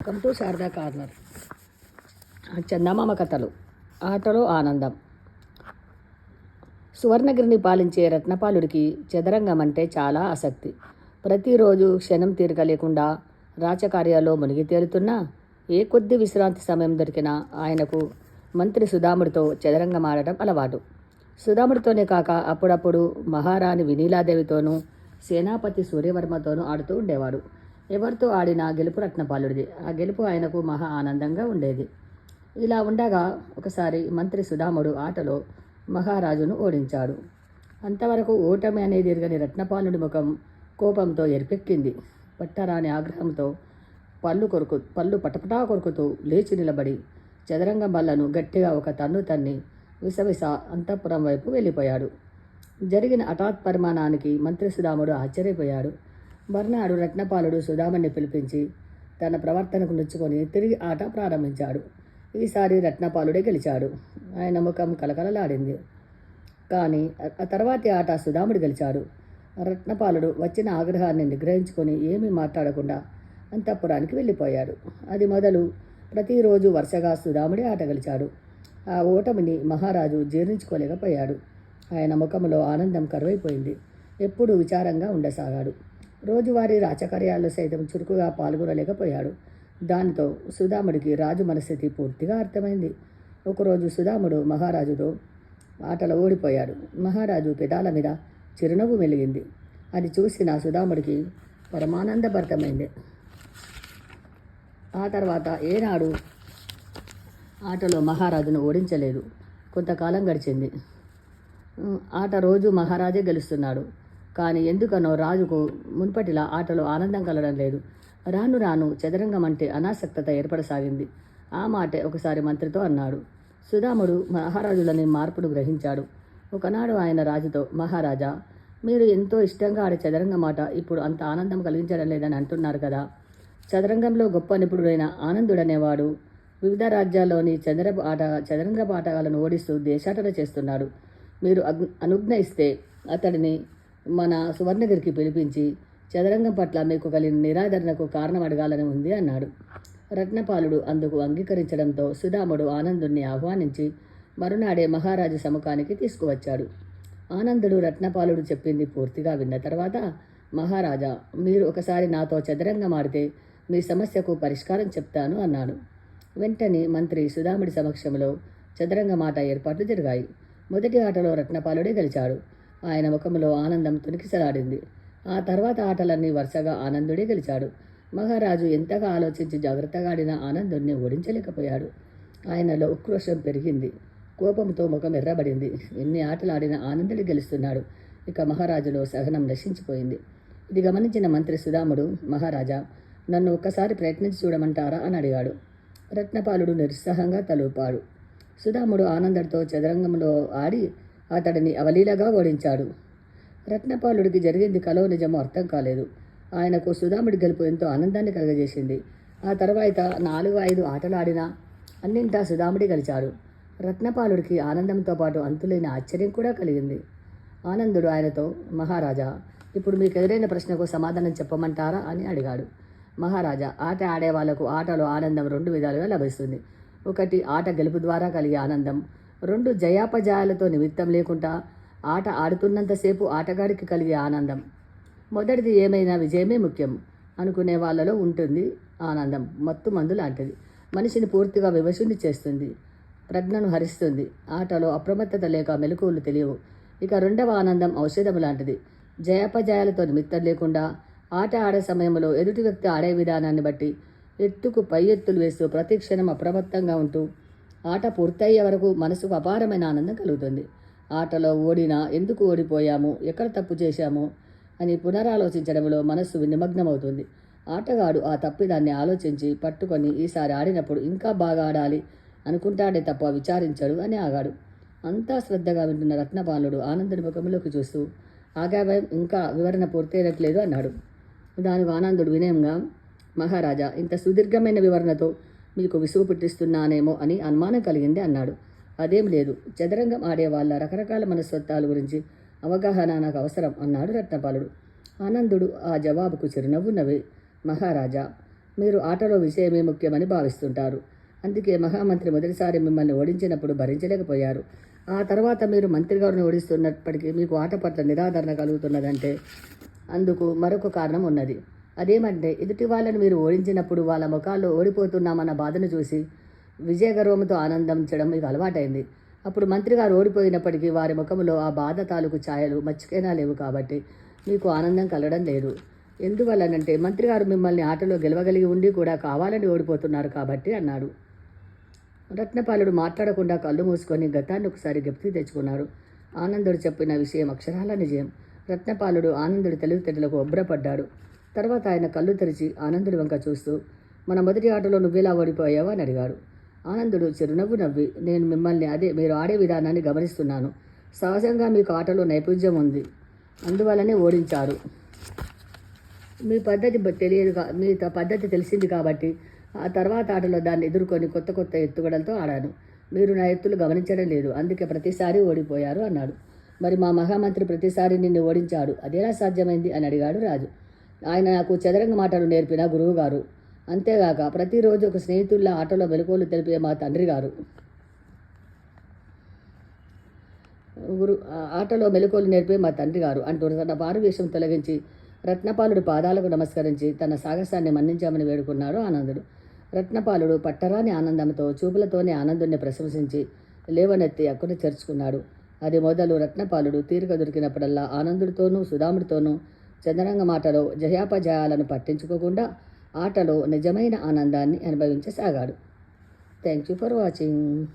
Welcome to Sharada corner. Chandamama కథలు ఆటలో ఆనందం. సువర్ణగిరిని పాలించే రత్నపాలుడికి చదరంగం అంటే చాలా ఆసక్తి. ప్రతిరోజు క్షణం తీరిక లేకుండా రాచకార్యాల్లో మునిగి తేలుతున్నా ఏ కొద్ది విశ్రాంతి సమయం దొరికినా ఆయనకు మంత్రి సుధాముడితో చదరంగం ఆడటం అలవాటు. సుధాముడితోనే కాక అప్పుడప్పుడు మహారాణి వినీలాదేవితోనూ సేనాపతి సూర్యవర్మతోనూ ఆడుతూ ఉండేవాడు. ఎవరితో ఆడినా గెలుపు రత్నపాలుడిది. ఆ గెలుపు ఆయనకు మహా ఆనందంగా ఉండేది. ఇలా ఉండగా ఒకసారి మంత్రి సుధాముడు ఆటలో మహారాజును ఓడించాడు. అంతవరకు ఓటమి అనేది ఎరగని రత్నపాలుడి ముఖం కోపంతో ఎరిపెక్కింది. పట్టరాని ఆగ్రహంతో పళ్ళు కొరుకు పళ్ళు పటపటా కొరుకుతూ లేచి నిలబడి చదరంగ బల్లను గట్టిగా ఒక తన్ను తన్ని విసవిస అంతఃపురం వైపు వెళ్ళిపోయాడు. జరిగిన హఠాత్ పరిమాణానికి మంత్రి సుధాముడు ఆశ్చర్యపోయాడు. మర్నాడు రత్నపాలుడు సుధాముని పిలిపించి తన ప్రవర్తనకు నొచ్చుకొని తిరిగి ఆట ప్రారంభించాడు. ఈసారి రత్నపాలుడే గెలిచాడు. ఆయన ముఖం కలకలలాడింది కానీ ఆ తర్వాతి ఆట సుధాముడు గెలిచాడు. రత్నపాలుడు వచ్చిన ఆగ్రహాన్ని నిగ్రహించుకొని ఏమీ మాట్లాడకుండా అంతఃపురానికి వెళ్ళిపోయాడు. అది మొదలు ప్రతిరోజు వరుసగా సుధాముడే ఆట గెలిచాడు. ఆ ఓటమిని మహారాజు జీర్ణించుకోలేకపోయాడు. ఆయన ముఖంలో ఆనందం కరువైపోయింది. ఎప్పుడూ విచారంగా ఉండసాగాడు. రోజువారీ రాచకార్యాల్లో సైతం చురుకుగా పాల్గొనలేకపోయాడు. దానితో సుధాముడికి రాజు మనస్థితి పూర్తిగా అర్థమైంది. ఒకరోజు సుధాముడు మహారాజుతో ఆటలో ఓడిపోయాడు మహారాజు పెదాల మీద చిరునవ్వు మెలిగింది. అది చూసిన సుధాముడికి పరమానందభరితమైంది. ఆ తర్వాత ఏనాడు ఆటలో మహారాజును ఓడించలేదు. కొంతకాలం గడిచింది. ఆట రోజు మహారాజే గెలుస్తున్నాడు. కానీ ఎందుకనో రాజుకు మున్పటిలా ఆటలో ఆనందం కలగడం లేదు. రాను రాను చదరంగం అంటే అనాసక్తత ఏర్పడసాగింది. ఆ మాటే ఒకసారి మంత్రితో అన్నాడు. సుధాముడు మహారాజులని మార్పును గ్రహించాడు. ఒకనాడు ఆయన రాజుతో మహారాజా మీరు ఎంతో ఇష్టంగా ఆడే చదరంగం ఆట ఇప్పుడు అంత ఆనందం కలిగించడం లేదని అంటున్నారు కదా. చదరంగంలో గొప్ప నిపుణుడైన ఆనందుడనేవాడు వివిధ రాజ్యాల్లోని చదరపు ఆట చదరంగ ఆటగాళ్ళను ఓడిస్తూ దేశాటన చేస్తున్నాడు. మీరు అగ్- అనుజ్ఞ ఇస్తే అతడిని మన సువర్ణగిరికి పిలిపించి చదరంగం పట్ల మీకు కలిగిన నిరాదరణకు కారణం అడగాలని ఉంది అన్నాడు. రత్నపాలుడు అందుకు అంగీకరించడంతో సుధాముడు ఆనందుణ్ణి ఆహ్వానించి మరునాడే మహారాజు సముఖానికి తీసుకువచ్చాడు. ఆనందుడు రత్నపాలుడు చెప్పింది పూర్తిగా విన్న తర్వాత మహారాజా మీరు ఒకసారి నాతో చదరంగం ఆడితే మీ సమస్యకు పరిష్కారం చెప్తాను అన్నాడు. వెంటనే మంత్రి సుధాముడి సమక్షంలో చదరంగమాట ఏర్పాట్లు జరిగాయి. మొదటి ఆటలో రత్నపాలుడే గెలిచాడు. ఆయన ముఖంలో ఆనందం తునికిసలాడింది ఆ తర్వాత ఆటలన్నీ వరుసగా ఆనందుడే గెలిచాడు. మహారాజు ఎంతగా ఆలోచించి జాగ్రత్తగా ఆడిన ఆనందుణ్ణి ఓడించలేకపోయాడు. ఆయనలో ఉక్రోషం పెరిగింది. కోపంతో ముఖం ఎర్రబడింది. ఎన్ని ఆటలు ఆడిన ఆనందుడు గెలుస్తున్నాడు. ఇక మహారాజులో సహనం నశించిపోయింది. ఇది గమనించిన మంత్రి సుధాముడు మహారాజా నన్ను ఒక్కసారి ప్రయత్నించి చూడమంటారా? అని అడిగాడు. రత్నపాలుడు నిరుత్సాహంగా తలూపాడు. సుధాముడు ఆనందంతో చదరంగంలో ఆడి అతడిని అవలీలగా ఓడించాడు. రత్నపాలుడికి జరిగింది కలో నిజమో అర్థం కాలేదు. ఆయనకు సుధాముడి గెలుపు ఎంతో ఆనందాన్ని కలగజేసింది. ఆ తర్వాత నాలుగు ఐదు ఆటలు ఆడినా అన్నింటా సుధాముడి గెలిచాడు. రత్నపాలుడికి ఆనందంతో పాటు అంతులేని ఆశ్చర్యం కూడా కలిగింది. ఆనందుడు ఆయనతో మహారాజా ఇప్పుడు మీకు ఎదురైన ప్రశ్నకు సమాధానం చెప్పమంటారా? అని అడిగాడు. మహారాజా ఆట ఆడే వాళ్ళకు ఆటలో ఆనందం రెండు విధాలుగా లభిస్తుంది. ఒకటి ఆట గెలుపు ద్వారా కలిగే ఆనందం. రెండు జయాపజయాలతో నిమిత్తం లేకుండా ఆట ఆడుతున్నంతసేపు ఆటగాడికి కలిగే ఆనందం. మొదటిది ఏమైనా విజయమే ముఖ్యం అనుకునే వాళ్ళలో ఉంటుంది ఆనందం. మత్తు మందు లాంటిది. మనిషిని పూర్తిగా వివశుని చేస్తుంది. ప్రజ్ఞను హరిస్తుంది. ఆటలో అప్రమత్తత లేక మెలకువలు తెలియవు. ఇక రెండవ ఆనందం ఔషధం లాంటిది. జయాపజయాలతో నిమిత్తం లేకుండా ఆట ఆడే సమయంలో ఎదుటి వ్యక్తి ఆడే విధానాన్ని బట్టి ఎత్తుకు పై ఎత్తులు వేస్తూ ప్రతి క్షణం అప్రమత్తంగా ఉంటూ ఆట పూర్తయ్యే వరకు మనసుకు అపారమైన ఆనందం కలుగుతుంది. ఆటలో ఓడినా ఎందుకు ఓడిపోయాము? ఎక్కడ తప్పు చేశాము? అని పునరాలోచించడంలో మనస్సు నిమగ్నమవుతుంది. ఆటగాడు ఆ తప్పిదాన్ని ఆలోచించి పట్టుకొని ఈసారి ఆడినప్పుడు ఇంకా బాగా ఆడాలి అనుకుంటాడే తప్ప విచారించడు అని ఆగాడు. అంతా శ్రద్ధగా వింటున్న రత్నపాలుడు ఆనందుడి ముఖంలోకి చూస్తూ ఆగాభయం ఇంకా వివరణ పూర్తయినట్లేదు అన్నాడు. దానికి ఆనందుడు వినయంగా మహారాజా ఇంత సుదీర్ఘమైన వివరణతో మీకు విసుగు పుట్టిస్తున్నానేమో అని అనుమానం కలిగింది అన్నాడు. అదేం లేదు. చదరంగం ఆడే వాళ్ళ రకరకాల మనస్తత్వాల గురించి అవగాహన నాకు అవసరం అన్నాడు రత్నపాలుడు. ఆనందుడు ఆ జవాబుకు చిరునవ్వు నవ్వి మహారాజా. మీరు ఆటలో విషయమే ముఖ్యమని భావిస్తుంటారు. అందుకే మహామంత్రి మొదటిసారి మిమ్మల్ని ఓడించినప్పుడు భరించలేకపోయారు. ఆ తర్వాత మీరు మంత్రిగారిని ఓడిస్తున్నప్పటికీ మీకు ఆట పట్ల నిరాదరణ కలుగుతున్నదంటే అందుకు మరొక కారణం ఉన్నది. అదేమంటే ఎదుటి వాళ్ళని మీరు ఓడించినప్పుడు వాళ్ళ ముఖాల్లో ఓడిపోతున్నామన్న బాధను చూసి విజయగర్వంతో ఆనందించడం మీకు అలవాటైంది. అప్పుడు మంత్రి గారు ఓడిపోయినప్పటికీ వారి ముఖంలో ఆ బాధ తాలూకు ఛాయలు మచ్చికైనా లేవు కాబట్టి మీకు ఆనందం కలగడం లేదు. ఎందువల్లనంటే మంత్రి గారు మిమ్మల్ని ఆటలో గెలవగలిగి ఉండి కూడా కావాలని ఓడిపోతున్నారు కాబట్టి అన్నాడు. రత్నపాలుడు మాట్లాడకుండా కళ్ళు మూసుకొని గతాన్ని ఒకసారి గప్తి తెచ్చుకున్నాడు ఆనందుడు చెప్పిన విషయం అక్షరాల నిజయం రత్నపాలుడు ఆనందుడి తెలివితేటలకు ఒబ్బరపడ్డాడు తర్వాత ఆయన కళ్ళు తెరిచి ఆనందుడి వంక చూస్తూ మన మొదటి ఆటలో నువ్వేలా ఓడిపోయావా? అని అడిగాడు. ఆనందుడు చిరునవ్వు నవ్వి నేను మిమ్మల్ని అదే మీరు ఆడే విధానాన్ని గమనిస్తున్నాను. సహజంగా మీకు ఆటలో నైపుణ్యం ఉంది. అందువల్లనే ఓడించారు. మీ పద్ధతి తెలియదు కా- మీ పద్ధతి తెలిసింది కాబట్టి ఆ తర్వాత ఆటలో దాన్ని ఎదుర్కొని కొత్త కొత్త ఎత్తుగడలతో ఆడాను. మీరు నా ఎత్తులు గమనించడం లేదు. అందుకే ప్రతిసారి ఓడిపోయారు అన్నాడు. మరి మా మహామంత్రి ప్రతిసారి నిన్ను ఓడించాడు. అదేలా సాధ్యమైంది? అని అడిగాడు రాజు. ఆయన నాకు చదరంగ మాటలు నేర్పిన గురువు గారు అంతేగాక ప్రతిరోజు ఒక స్నేహితుల్లా ఆటలో మెలకువలు తెలిపే మా తండ్రి గారు గురు ఆ ఆటలో మెలకువలు నేర్పే మా తండ్రి గారు అంటూ తన పారువేషం తొలగించి రత్నపాలుడు పాదాలకు నమస్కరించి తన సాహసాన్ని మన్నించామని వేడుకున్నాడు ఆనందుడు. రత్నపాలుడు పట్టరాని ఆనందంతో చూపులతోనే ఆనందుణ్ణి ప్రశంసించి లేవనెత్తి అక్కున చేర్చుకున్నాడు. అది మొదలు రత్నపాలుడు తీరిక దొరికినప్పుడల్లా ఆనందుడితోనూ సుధాముడితోనూ చందరంగ మాటలో జయాపజయాలను పట్టించుకోకుండా ఆటలో నిజమైన ఆనందాన్ని అనుభవించసాగాడు. Thank you for watching.